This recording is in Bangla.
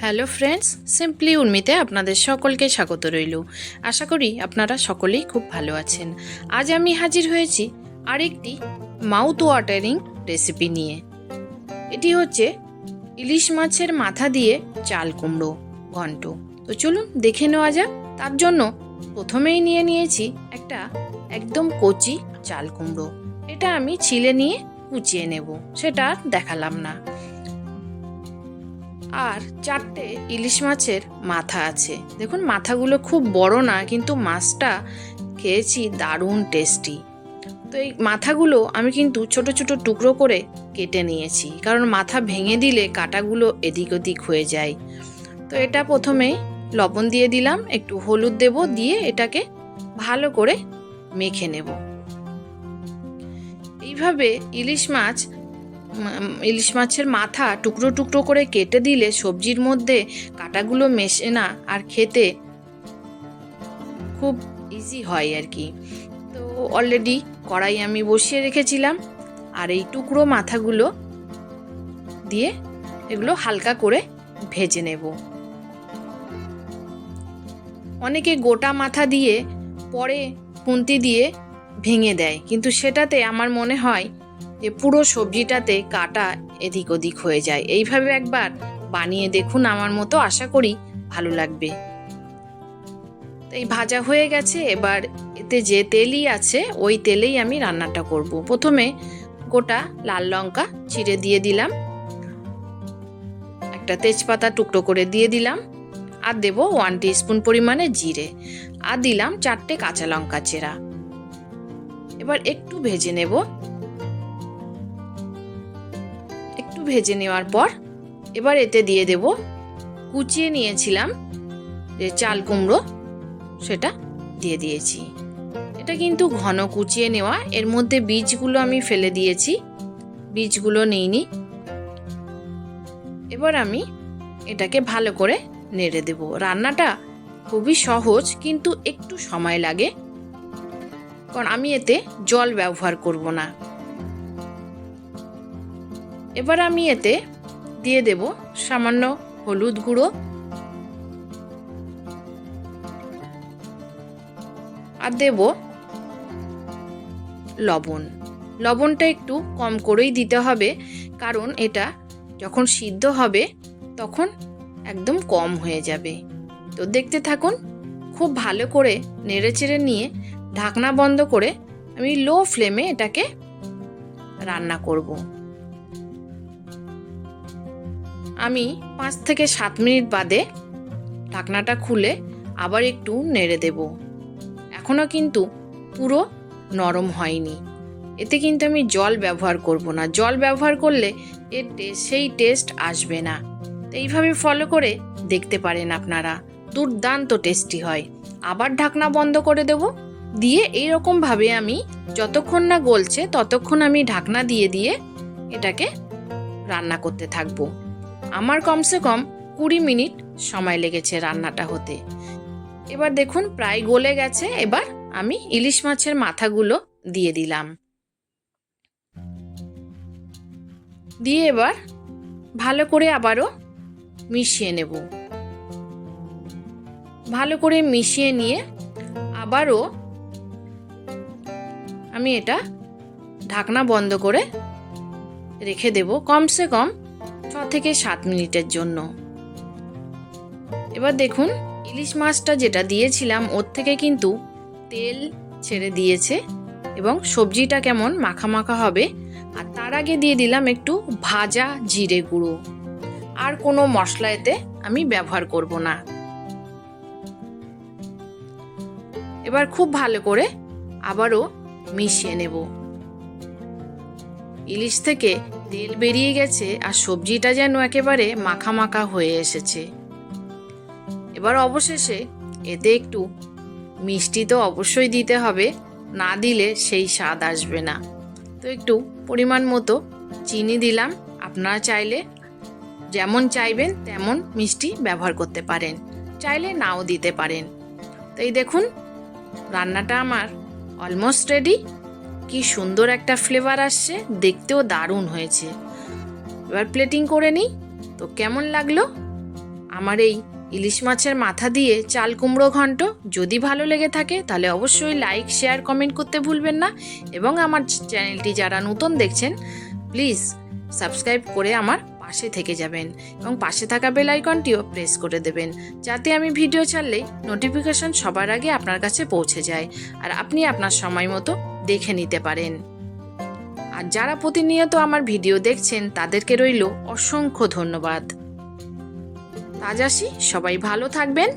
হ্যালো ফ্রেন্ডস সিম্পলি উর্মিতে আপনাদের সকলকে স্বাগত রইল। আশা করি আপনারা সকলেই খুব ভালো আছেন। আজ আমি হাজির হয়েছি আরেকটি মাউথ ওয়াটারিং রেসিপি নিয়ে। এটি হচ্ছে ইলিশ মাছের মাথা দিয়ে চাল কুমড়ো ঘন্ট। তো চলুন দেখে নেওয়া যাক। তার জন্য প্রথমেই নিয়ে নিয়েছি একটা একদম কচি চাল কুমড়ো। এটা আমি ছিলে নিয়ে কুচিয়ে নেব। সেটা দেখালাম না। আর চারটে ইলিশ মাছের মাথা আছে। দেখুন, মাথাগুলো খুব বড় না, কিন্তু মাছটা খেয়েছি দারুণ টেস্টি তো এই মাথাগুলো আমি কিন্তু ছোট ছোট টুকরো করে কেটে নিয়েছি, কারণ মাথা ভেঙে দিলে কাটাগুলো এদিক ওদিক হয়ে যায়। তো এটা প্রথমে লবণ দিয়ে দিলাম, একটু হলুদ দেব দিয়ে এটাকে ভালো করে মেখে নেব। এইভাবে ইলিশ মাছ ইলিশ মাছের মাথা টুকরো টুকরো করে কেটে দিলে সবজির মধ্যে কাটাগুলো মেশে না আর খেতে খুব ইজি হয় আর কি। তো অলরেডি কড়াই আমি বসিয়ে রেখেছিলাম আর এই টুকরো মাথাগুলো দিয়ে এগুলো হালকা করে ভেজে নেব। অনেকে গোটা মাথা দিয়ে পরে খুন্তি দিয়ে ভেঙে দেয়, কিন্তু সেটাতে আমার মনে হয় যে পুরো সবজিটাতে কাটা এদিক ওদিক হয়ে যায়। এইভাবে একবার বানিয়ে দেখুন, আমার মতো আশা করি ভালো লাগবে। এই ভাজা হয়ে গেছে, এবার এতে যে তেলই আছে, ওই তেলেই আমি রান্নাটা করব। প্রথমে গোটা লাল লঙ্কা চিড়ে দিয়ে দিলাম। একটা তেজপাতা টুকরো করে দিয়ে দিলাম। আর দেব ওয়ান স্পুন পরিমাণে জিরে। আর দিলাম চারটে কাঁচা লঙ্কা চেরা। এবার একটু ভেজে নেব। ভেজে নেওয়ার পর এবার এতে দিয়ে দেব কুচিয়ে নিয়েছিলাম যে চাল কুমড়ো, সেটা দিয়ে দিয়েছি। এটা কিন্তু ঘন কুচিয়ে নেওয়া। এর মধ্যে বীজগুলো আমি ফেলে দিয়েছি। বীজগুলো নিইনি। এবার আমি এটাকে ভালো করে নেড়ে দেব। রান্নাটা খুবই সহজ, কিন্তু একটু সময় লাগে। কারণ আমি এতে জল ব্যবহার করব না। এবার আমি এতে দিয়ে দেব সামান্য হলুদ গুঁড়ো। আর দেব লবণ। লবণটা একটু কম করেই দিতে হবে, কারণ এটা যখন সিদ্ধ হবে তখন একদম কম হয়ে যাবে। তো দেখতে থাকুন, খুব ভালো করে নেড়েচেড়ে নিয়ে ঢাকনা বন্ধ করে আমি লো ফ্লেমে এটাকে রান্না করব। আমি পাঁচ থেকে সাত মিনিট বাদে ঢাকনাটা খুলে আবার একটু নেড়ে দেব। এখনও কিন্তু পুরো নরম হয়নি। এতে কিন্তু আমি জল ব্যবহার করব না। জল ব্যবহার করলে এর সেই টেস্ট আসবে না। তো এইভাবে ফলো করে দেখতে পারেন আপনারা। দুর্দান্ত টেস্টি হয়। আবার ঢাকনা বন্ধ করে দেব। দিয়ে এইরকমভাবে আমি যতক্ষণ না গলছে ততক্ষণ আমি ঢাকনা দিয়ে দিয়ে এটাকে রান্না করতে থাকব। আমার কমসে কম কুড়ি মিনিট সময় লেগেছে রান্নাটা হতে। এবার দেখুন প্রায় গলে গেছে, এবার আমি ইলিশ মাছের মাথাগুলো দিয়ে দিলাম। দিয়ে এবার ভালো করে আবারও মিশিয়ে নেব। ভালো করে মিশিয়ে নিয়ে আবারও আমি এটা ঢাকনা বন্ধ করে রেখে দেব। কমসে কম ছ থেকে সাত মিনিটের জন্য। এবার দেখুন, ইলিশ মাছটা যেটা দিয়েছিলাম, ওর থেকে কিন্তু তেল ছেড়ে দিয়েছে এবং সবজিটা কেমন মাখা মাখা হবে। আর তার আগে দিয়ে দিলাম একটু ভাজা জিরে গুঁড়ো। আর কোনো মশলা এতে আমি ব্যবহার করব না। এবার খুব ভালো করে আবারও মিশিয়ে নেব। ইলিশ থেকে তেল বেরিয়ে গেছে আর সবজিটা যেন একেবারে মাখা মাখা হয়ে এসেছে। এবার অবশেষে এতে একটু মিষ্টি তো অবশ্যই দিতে হবে, না দিলে সেই স্বাদ আসবে না। তো একটু পরিমাণ মতো চিনি দিলাম, আপনারা চাইলে যেমন চাইবেন তেমন মিষ্টি ব্যবহার করতে পারেন, চাইলে নাও দিতে পারেন। তো এই দেখুন, রান্নাটা আমার অলমোস্ট রেডি কি সুন্দর একটা ফ্লেভার আসছে, দেখতেও দারুণ হয়েছে। এবার প্লেটিং করে নিই। তো কেমন লাগল? আমার এই ইলিশ মাছের মাথা দিয়ে চাল কুমড়ো ঘন্ট যদি ভালো লেগে থাকে, তাহলে অবশ্যই লাইক শেয়ার কমেন্ট করতে ভুলবেন না। এবং আমার চ্যানেলটি যারা নতুন দেখছেন প্লিজ সাবস্ক্রাইব করে আমার পাশে থেকে যাবেন এবং পাশে থাকা বেল আইকনটিও প্রেস করে দেবেন, যাতে আমি ভিডিও ছাড়লেই নোটিফিকেশন সবার আগে আপনার কাছে পৌঁছে যায়। আর আপনি আপনার সময় মতো দেখে নিতে পারেন। আর যারা প্রতিনিয়ত আমার ভিডিও দেখছেন, তাদেরকে রইল অসংখ্য ধন্যবাদ। তাজাসি সবাই ভালো থাকবেন।